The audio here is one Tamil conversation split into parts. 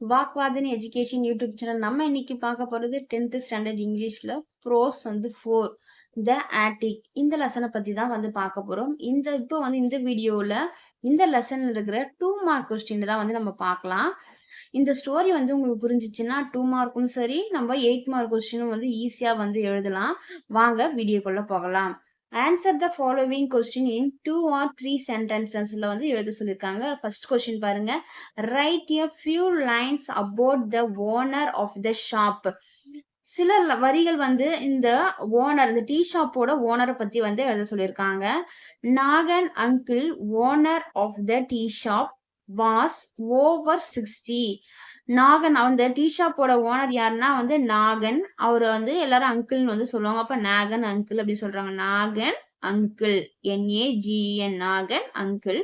வாக்வாதன் எஜுகேஷன் யூடியூப் சேனல் நம்ம இன்னைக்கு பார்க்க போகிறது டென்த்து ஸ்டாண்டர்ட் இங்கிலீஷில் ப்ரோஸ் வந்து ஃபோர் த ஆட்டிக் இந்த லெசனை பற்றி தான் வந்து பார்க்க போகிறோம் இந்த இப்போ வந்து இந்த வீடியோவில் இந்த லெசனில் இருக்கிற டூ மார்க் கொஸ்டின் தான் வந்து நம்ம பார்க்கலாம். இந்த ஸ்டோரி வந்து உங்களுக்கு புரிஞ்சிச்சுன்னா டூ மார்க்கும் சரி நம்ம எயிட் மார்க் கொஸ்டினும் வந்து ஈஸியாக வந்து எழுதலாம். வாங்க வீடியோக்குள்ளே போகலாம். Answer the following question in two or three சென்டென்சஸ்ல வந்து எழுத சொல்லியிருக்காங்க ஃபர்ஸ்ட் கொஸ்டின் பாருங்க. Write a few lines about the owner of the shop சில வரிகள் வந்து இந்த ஓனர் இந்த டீ ஷாப்போட ஓனரை பத்தி வந்து எழுத சொல்லியிருக்காங்க Nagan uncle owner of the tea shop was over sixty Nagan அந்த டீ ஷாப்போட ஓனர் யாருன்னா வந்து நாகன். அவர் வந்து எல்லாரும் அங்கிள்னு வந்து சொல்லுவாங்க. அப்ப நாகன் அங்கிள் அப்படின்னு சொல்றாங்க. Nagan uncle N A G N Nagan uncle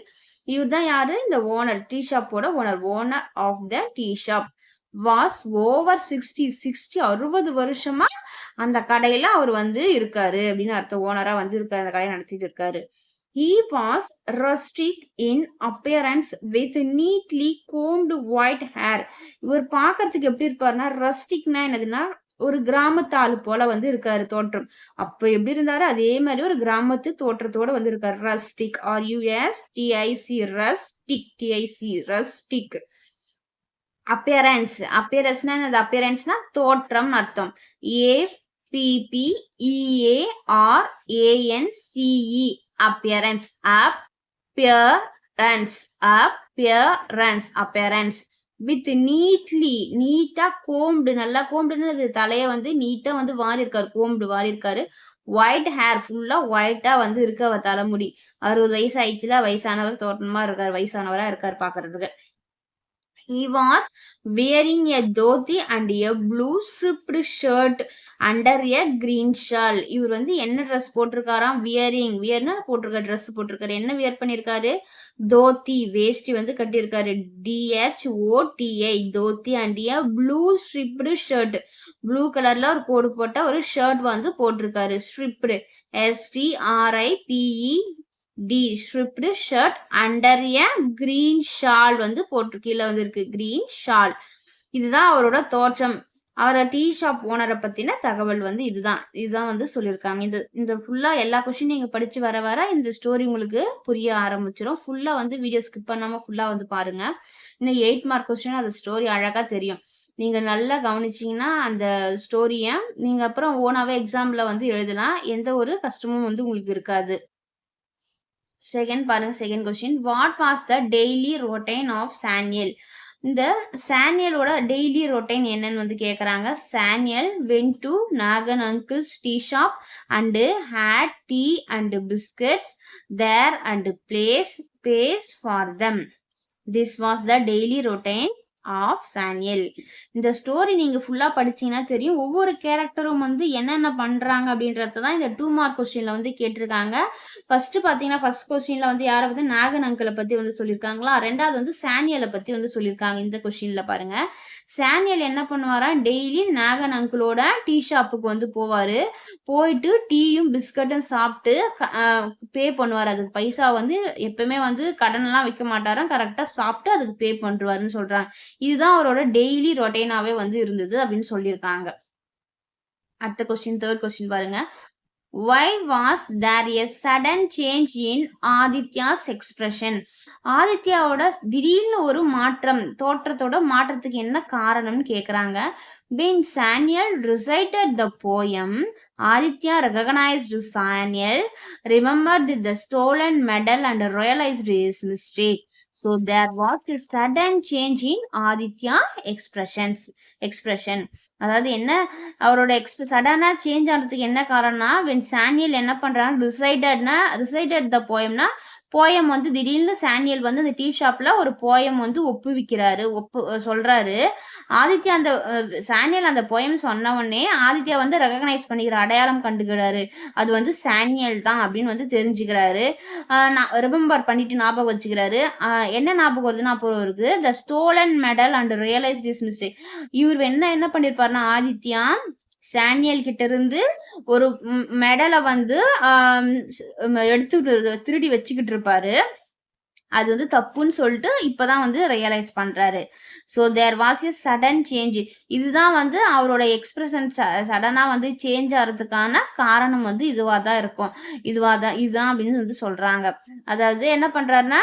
இவர் தான் யாரு? இந்த ஓனர் டீ ஷாப்போட owner owner of the tea shop. Was over sixty sixty அறுபது வருஷமா அந்த கடையில அவர் வந்து இருக்காரு அப்படின்னு அர்த்தம். ஓனரா வந்து இருக்காரு அந்த கடையை நடத்திட்டு இருக்காரு. He was rustic in appearance with neatly combed white hair. இவர் பார்க்கறதுக்கு எப்படி இருப்பாருன்னா ரஸ்டிக்னா என்னதுன்னா ஒரு கிராமத்து ஆள் போல வந்து இருக்காரு தோற்றம். அப்ப எப்படி இருந்தாரு அதே மாதிரி ஒரு கிராமத்து தோற்றத்தோட வந்து இருக்காரு. Rustic R U S T I C rustic T I C rustic appearance அப்பியரன்ஸ்னா என்னது? அப்பியரன்ஸ்னா தோற்றம் அர்த்தம். A P P E A R A N C E appearance appearance appearance appearance with neatly நீட்டா கோம்டு நல்லா கோம்டுன்னு தலையை வந்து நீட்டா வந்து வாரி இருக்காரு கோம்டு வாரி இருக்காரு ஒயிட் ஹேர் ஃபுல்லா ஒயிட்டா வந்து இருக்க அவர் தலைமுடி. அறுபது வயசு ஆயிடுச்சுல வயசானவர் தோட்டமா இருக்காரு வயசானவரா இருக்காரு பாக்குறதுக்கு. He was wearing a dhoti and a blue striped shirt under a green shawl. இவர் வந்து என்ன ட்ரெஸ் போட்டிருக்காராம்? வியரிங் வியர்னா போட்டிருக்க ட்ரெஸ் போட்டிருக்காரு. என்ன வியர் பண்ணிருக்காரு? தோத்தி வேஷ்டி வந்து கட்டியிருக்காரு. D H O T I dhoti and a blue striped shirt blue கலர்ல ஒரு கோடு போட்ட ஒரு ஷர்ட் வந்து போட்டிருக்காரு. Striped S T R I P E D striped shirt under a green shawl வந்து போட்டு கீழே வந்து இருக்கு. Green shawl. இதுதான் அவரோட தோற்றம். அவரை டீ ஷாப் ஓனரை பத்தின தகவல் வந்து இதுதான். இதுதான் வந்து சொல்லியிருக்காங்க. இந்த இந்த ஃபுல்லா எல்லா கொஸ்டின் நீங்க படிச்சு வர வர இந்த ஸ்டோரி உங்களுக்கு புரிய ஆரம்பிச்சிடும் ஃபுல்லா வந்து வீடியோ ஸ்கிப் பண்ணாம ஃபுல்லா வந்து பாருங்க. இன்னும் எயிட் மார்க் கொஸ்டின் அந்த ஸ்டோரி அழகா தெரியும். நீங்க நல்லா கவனிச்சிங்கன்னா அந்த ஸ்டோரியை நீங்க அப்புறம் ஓனாவே எக்ஸாம்ல வந்து எழுதலாம். எந்த ஒரு கஷ்டமும் வந்து உங்களுக்கு இருக்காது. செகண்ட் பாருங்க second question what was the daily routine of Saniel இந்த சானியலோட டெய்லி ரொட்டைன் என்னன்னு வந்து கேட்குறாங்க Saniel went to Nagan uncle's tea shop and had tea and biscuits there and plays pays for them this was the daily routine of Saniel. இந்த ஸ்டோரி நீங்கள் ஃபுல்லாக படிச்சீங்கன்னா தெரியும். ஒவ்வொரு கேரக்டரும் வந்து என்னென்ன பண்ணுறாங்க அப்படின்றத தான் இந்த டூ மார்க் கொஸ்டினில் வந்து கேட்டிருக்காங்க. ஃபர்ஸ்ட் பார்த்தீங்கன்னா ஃபர்ஸ்ட் கொஸ்டினில் வந்து யாரை வந்து நாகன் அங்கிளை பற்றி வந்து சொல்லியிருக்காங்களா? ரெண்டாவது வந்து சானியலை பற்றி வந்து சொல்லியிருக்காங்க இந்த கொஸ்டினில் பாருங்கள் சானியல் என்ன பண்ணுவாரா? டெய்லி நாகன் அங்கிளோட டீ ஷாப்புக்கு வந்து போவாரு. போயிட்டு டீயும் பிஸ்கட்டும் சாப்பிட்டு பே பண்ணுவார். அதுக்கு பைசா வந்து எப்பவுமே வந்து கடன் எல்லாம் வைக்க மாட்டாராம். கரெக்டாக சாப்பிட்டு அதுக்கு பே பண்ணுவாருன்னு சொல்றாங்க. இதுதான் அவரோட டெய்லி ரொட்டைனாவே வந்து இருந்தது அப்படின்னு சொல்லியிருக்காங்க. அடுத்த கொஸ்டின் தேர்ட் கொஸ்டின் பாருங்க. Why was there a sudden change in Aditya's expression ஆதித்யாவோட திடீர்னு ஒரு மாற்றம் தோற்றத்தோட மாற்றத்துக்கு என்ன காரணம்னு கேக்குறாங்க when Saniel recited the poem Aditya recognized Saniel remembered the stolen medal and realized his mistake so there was a sudden change in Aditya expressions expression. அதாவது என்ன? அவரோட எக்ஸ்ப் சடனா சேஞ்ச் ஆனதுக்கு என்ன காரணம்னா வென் சானியல் என்ன பண்றாங்க ரிசைடட்னா ரிசைடட் த போயம்னா போயம் வந்து திடீர்னு சானியல் வந்து அந்த டீ ஷாப்ல ஒரு போயம் வந்து ஒப்புவிக்கிறாரு ஒப்பு சொல்றாரு. ஆதித்யா அந்த சாண்டியல் அந்த போயம் சொன்ன உடனே ஆதித்யா வந்து ரெகக்னைஸ் பண்ணிக்கிற அடையாளம் கண்டுக்கிறாரு. அது வந்து சாண்டியல் தான் அப்படின்னு வந்து தெரிஞ்சுக்கிறாரு. ரிமெம்பர் பண்ணிட்டு ஞாபகம் வச்சுக்கிறாரு. என்ன ஞாபகம் வருதுன்னா அப்புறம் இருக்கு the stolen medal and realise this mistake இவர் என்ன என்ன பண்ணிருப்பாருன்னா ஆதித்யா சானியல் கிட்ட இருந்து ஒரு மெடலை வந்து எடுத்துக்கிட்டு எடுத்து திருடி வச்சுக்கிட்டு இருப்பாரு. அது வந்து தப்புன்னு சொல்லிட்டு இப்போதான் வந்து ரியலைஸ் பண்றாரு. So there was a sudden change இதுதான் வந்து அவரோட எக்ஸ்பிரஷன் சடனாக வந்து சேஞ்ச் ஆகிறதுக்கான காரணம் வந்து இதுவாக தான் இருக்கும். இதுவாக தான் இதுதான் அப்படின்னு வந்து சொல்றாங்க. அதாவது என்ன பண்றாருன்னா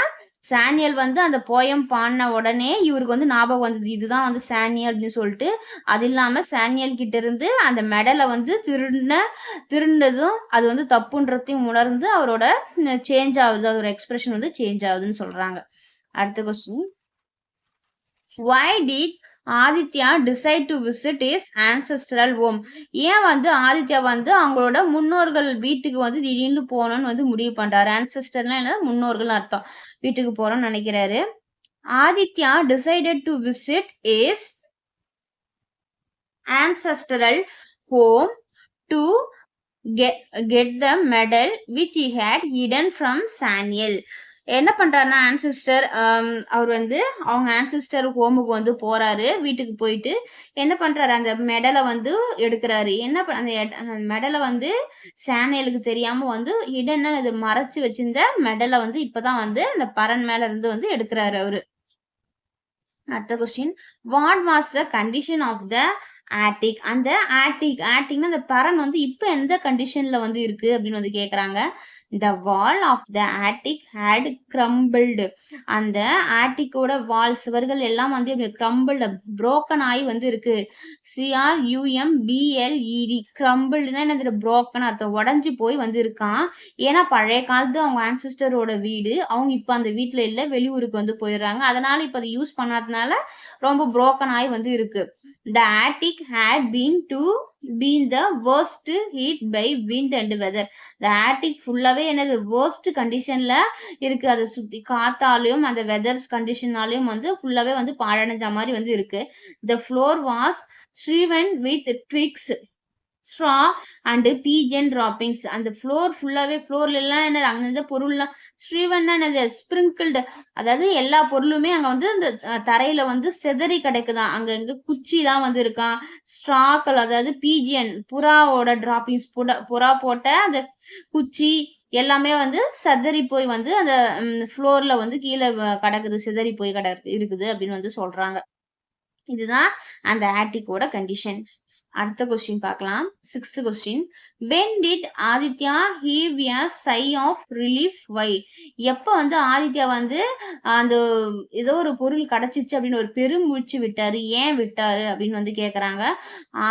சானியல் வந்து அந்த போயம் பாடின உடனே இவருக்கு வந்து ஞாபகம் வந்தது. இதுதான் வந்து சானியல் அப்படின்னு சொல்லிட்டு அது இல்லாமல் சானியல் கிட்ட இருந்து அந்த மெடலை வந்து திருடின திருண்டதும் அது வந்து தப்புன்றதையும் உணர்ந்து அவரோட சேஞ்ச் ஆகுது. அதோட எக்ஸ்பிரஷன் வந்து சேஞ்ச் ஆகுதுன்னு சொல்றாங்க. அடுத்த question why did Aditya decide to visit his ancestral home ஏன் வந்து ஆதித்யா வந்து அவங்களோட முன்னோர்கள் வீட்டுக்கு வந்து திடீர்னு போகணும்னு வந்து முடிவு பண்ணுறாரு ancestorனா என்ன முன்னோர்கள் அர்த்தம். வீட்டுக்கு போகிறோம்னு நினைக்கிறாரு. Aditya decided to visit his ancestral home to get get the medal which he had hidden from Saniel என்ன பண்ணுறாருன்னா ஆன்சிஸ்டர் um, அவர் வந்து அவங்க ஆன்சிஸ்டர் ஹோமுக்கு வந்து போகிறாரு வீட்டுக்கு போயிட்டு என்ன பண்ணுறாரு அந்த மெடலை வந்து எடுக்கிறாரு. என்ன அந்த மெடலை வந்து சேனையலுக்கு தெரியாமல் வந்து இடன்னு அது மறைச்சு வச்சிருந்த மெடலை வந்து இப்போ தான் வந்து அந்த பரன் மேலே இருந்து வந்து எடுக்கிறாரு அவர். அடுத்த question what was the condition of the attic அந்த ஆட்டிக் ஆட்டிக்னா அந்த பரன் வந்து இப்போ எந்த கண்டிஷனில் வந்து இருக்குது அப்படின்னு வந்து கேட்குறாங்க the wall of the attic had crumbled அந்த ஆட்டிக்கோட வால் சுவர்கள் எல்லாம் வந்து இப்படி கிரம்பிள்டு ப்ரோக்கன் ஆகி வந்து இருக்கு சிஆர் யூஎம் பிஎல்இடி கிரம்பிள்டுனா என்னது? ப்ரோக்கன் அர்த்தம். உடஞ்சி போய் வந்து இருக்கான் ஏன்னா பழைய காலத்து அவங்க ஆன்சிஸ்டரோட வீடு. அவங்க இப்போ அந்த வீட்டில் இல்லை. வெளியூருக்கு வந்து போயிடுறாங்க. அதனால இப்போ அதை யூஸ் பண்ணாதனால ரொம்ப ப்ரோக்கன் ஆகி வந்து இருக்கு the attic had been to been the worst heat by wind and weather the attic ஃபுல்லாகவே என்னது worst கண்டிஷனில் இருக்குது அதை சுற்றி காத்தாலையும் அந்த வெதர்ஸ் கண்டிஷனாலையும் வந்து ஃபுல்லாகவே வந்து பாழடைஞ்ச மாதிரி வந்து இருக்குது the floor was strewn with twigs straw and pigeon droppings அந்த ஃப்ளோர் ஃபுல்லாகவே ஃப்ளோர்ல எல்லாம் என்ன அங்க பொருள்லாம் ஸ்ரீவன்னா என்னது ஸ்ப்ரிங்கிள்டு அதாவது எல்லா பொருளுமே அங்கே வந்து அந்த தரையில் தரையில வந்து செதறி கிடக்குதான் அங்கே இங்கே குச்சிலாம் வந்து இருக்கான் ஸ்ட்ராக்கள் அதாவது பீஜியன் புறாவோட டிராப்பிங்ஸ் புறா போட்ட அந்த குச்சி எல்லாமே வந்து செதறி போய் வந்து அந்த ஃப்ளோர்ல வந்து கீழே கிடக்குது சிதறி போய் கிட இருக்குது அப்படின்னு வந்து சொல்றாங்க இதுதான் அந்த ஆட்டிக்கோட கண்டிஷன்ஸ் அடுத்த கொஸ்டின் பார்க்கலாம். Sixth question when did Aditya heave a sigh of relief why எப்போ வந்து ஆதித்யா வந்து அந்த ஏதோ ஒரு பொருள் கிடச்சிச்சு அப்படின்னு ஒரு பெருமூச்சு விட்டாரு. ஏன் விட்டார் அப்படின்னு வந்து கேட்குறாங்க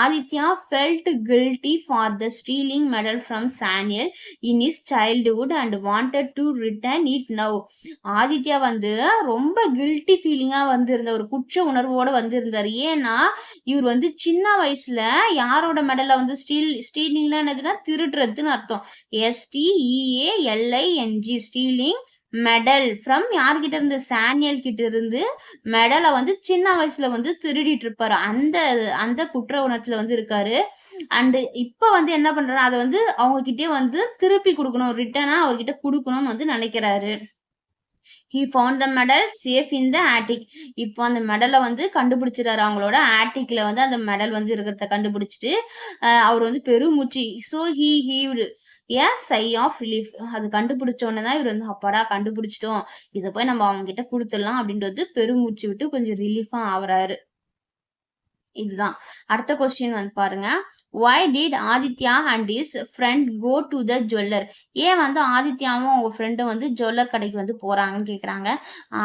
Aditya felt guilty for the stealing medal from Saniel in his childhood and wanted to return it now Aditya வந்து ரொம்ப கில்ட்டி ஃபீலிங்காக வந்து இருந்த ஒரு குற்ற உணர்வோடு வந்து இருந்தாரு ஏன்னா இவர் வந்து சின்ன வயசில் யாரோட மெடலை வந்து ஸ்டீல் ஸ்டீலிங்ல என்னதுன்னா திருடுறதுன்னு அர்த்தம். எஸ்டிஇஏஎல்ஐஎன்ஜி ஸ்டீலிங் மெடல் ஃப்ரம் யார்கிட்ட இருந்து? சானியல் கிட்ட இருந்து மெடலை வந்து சின்ன வயசுல வந்து திருடிட்டு இருப்பாரு. அந்த அந்த குற்ற உணர்ச்சியில வந்து இருக்காரு. அண்டு இப்போ வந்து என்ன பண்றாரு அதை வந்து அவங்க கிட்டே வந்து திருப்பி கொடுக்கணும். ரிட்டனா அவர்கிட்ட கொடுக்கணும்னு வந்து நினைக்கிறாரு. He found the medal safe in the attic இப்போ அந்த மெடலை வந்து கண்டுபிடிச்சிட்டாரு அவங்களோட ஆட்டிக்கில் வந்து அந்த மெடல் வந்து இருக்கிறத கண்டுபிடிச்சிட்டு அஹ் அவர் வந்து பெருமூச்சு. So he heaved a sigh of relief அது கண்டுபிடிச்ச உடனே தான் இவர் வந்து அப்பாடா கண்டுபிடிச்சிட்டோம். இதை போய் நம்ம அவங்க கிட்ட கொடுத்துடலாம். அப்படின்றது பெருமூச்சு விட்டு கொஞ்சம் ரிலீஃபாக ஆகுறாரு. இதுதான். அடுத்த கொஸ்டின் வந்து பாருங்க. Why did Aditya and his friend go to the jeweller ஏன் வந்து ஆதித்யாவும் அவங்க ஃப்ரெண்டும் வந்து ஜுவல்லர் கடைக்கு வந்து போறாங்கன்னு கேட்குறாங்க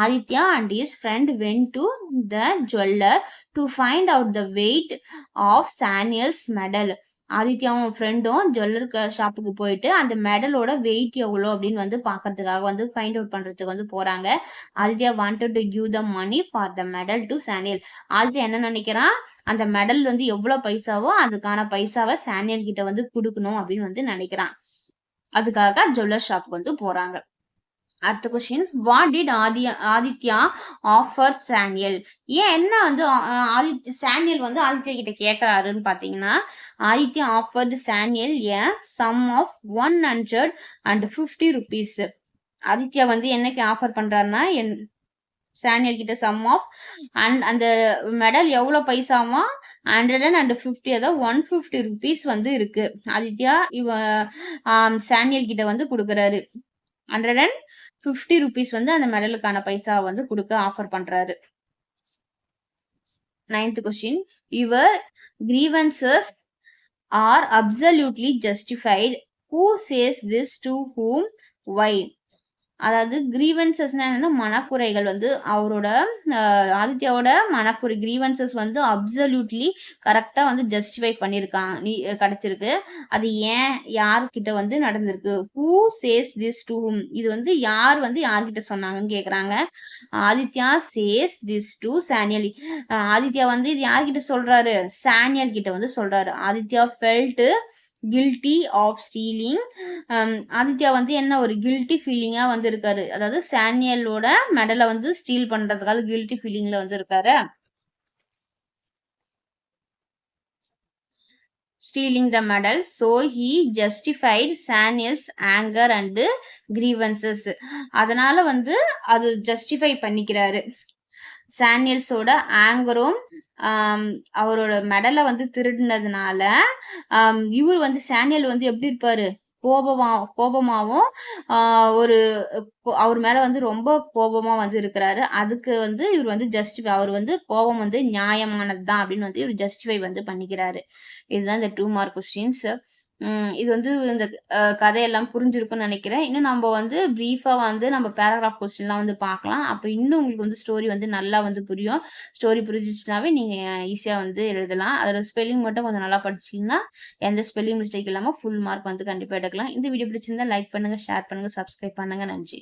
Aditya and his friend went to the jeweller to find out the weight of Saniel's medal ஆதித்யாவும் ஃப்ரெண்டும் ஜுவல்லர் ஷாப்புக்கு போயிட்டு அந்த மெடலோட வெயிட் எவ்வளோ அப்படின்னு வந்து பார்க்கறதுக்காக வந்து ஃபைண்ட் அவுட் பண்ணுறதுக்கு வந்து போகிறாங்க Aditya wanted to give the money for the medal to Saniel Aditya என்ன நினைக்கிறான் அந்த மெடல் வந்து எவ்வளவு பைசாவோ அதுக்கான பைசாவை சானியல் கிட்ட வந்து கொடுக்கணும் அப்படின்னு வந்து நினைக்கிறான். அதுக்காக ஜுவல்லர் ஷாப்புக்கு வந்து போறாங்க. அடுத்த question what did Adi Aditya offer Saniel? ஏன் என்ன வந்து ஆதித்ய சானியல் வந்து ஆதித்யா கிட்ட கேட்கறாருன்னு பாத்தீங்கன்னா Aditya offered Saniel a sum of one hundred and fifty rupees Aditya வந்து என்னைக்கு ஆஃபர் பண்றாருன்னா என் சானியல் கிட்ட சம் ஆஃப் அண்ட் அந்த மெடல் எவ்வளோ பைசாமா ஹண்ட்ரட் அண்ட் ஃபிஃப்டி அதாவது ஒன் ஃபிஃப்டி ருபீஸ் வந்து இருக்கு. ஆதித்யா இவ சானியல் கிட்ட வந்து கொடுக்குறாரு. ஹண்ட்ரட் அண்ட் ஃபிஃப்டி ருபீஸ் வந்து அந்த மெடலுக்கான பைசா வந்து கொடுக்க ஆஃபர் பண்றாரு. Ninth question your grievances are absolutely justified who says this to whom why அதாவது கிரீவன்சஸ்னா என்னென்னா மனக்குறைகள் வந்து அவரோட ஆதித்யாவோட மனக்குறை கிரீவன்சஸ் வந்து அப்சல்யூட்லி கரெக்டாக வந்து ஜஸ்டிஃபை பண்ணியிருக்கான். நீ கிடச்சிருக்கு. அது ஏன் யார்கிட்ட வந்து நடந்திருக்கு? Who says this to whom இது வந்து யார் வந்து யார்கிட்ட சொன்னாங்கன்னு கேட்குறாங்க ஆதித்யா சேஸ் திஸ் டு சானியலி ஆதித்யா வந்து இது யார்கிட்ட சொல்கிறாரு சானியல் கிட்ட வந்து சொல்கிறாரு Aditya felt guilty of stealing Aditya வந்து என்ன ஒரு கில்ட்டி ஃபீலிங்கா வந்து இருக்காரு? அதாவது சானியலோட மெடலை வந்து ஸ்டீல் பண்றதுக்காக கில்ட்டி ஃபீலிங்ல வந்து இருக்காரு. Stealing the medal so he justified Saniel's anger and grievances அதனால வந்து அது ஜஸ்டிஃபை பண்ணிக்கிறாரு. சானியல்ஸோட ஆங்கரும் அவரோட மெடலை வந்து திருடினதுனால இவர் வந்து சானியல் வந்து எப்படி இருப்பாரு? கோபமா கோபமாவும் ஒரு அவர் மேல வந்து ரொம்ப கோபமா வந்து இருக்கிறாரு. அதுக்கு வந்து இவர் வந்து ஜஸ்டிஃபை அவர் வந்து கோபம் வந்து நியாயமானது தான் அப்படின்னு வந்து இவர் ஜஸ்டிஃபை வந்து பண்ணிக்கிறாரு. இதுதான் இந்த டூ மார்க் கொஸ்டின்ஸ் இது வந்து இந்த கதையெல்லாம் புரிஞ்சிருக்கும்னு நினைக்கிறேன். இன்னும் நம்ம வந்து ப்ரீஃபா வந்து நம்ம பேராகிராஃப் கொஸ்டின்லாம் வந்து பார்க்கலாம். அப்போ இன்னும் உங்களுக்கு வந்து ஸ்டோரி வந்து நல்லா வந்து புரியும். ஸ்டோரி புரிஞ்சிச்சுனாவே நீங்க ஈஸியா வந்து எழுதலாம். அதோட ஸ்பெல்லிங் மட்டும் கொஞ்சம் நல்லா படிச்சீங்கன்னா எந்த ஸ்பெல்லிங் மிஸ்டேக் இல்லாம ஃபுல் மார்க் வந்து கண்டிப்பா எடுக்கலாம். இந்த வீடியோ பிடிச்சிருந்தா லைக் பண்ணுங்க ஷேர் பண்ணுங்க சப்ஸ்கிரைப் பண்ணுங்க. நன்றி.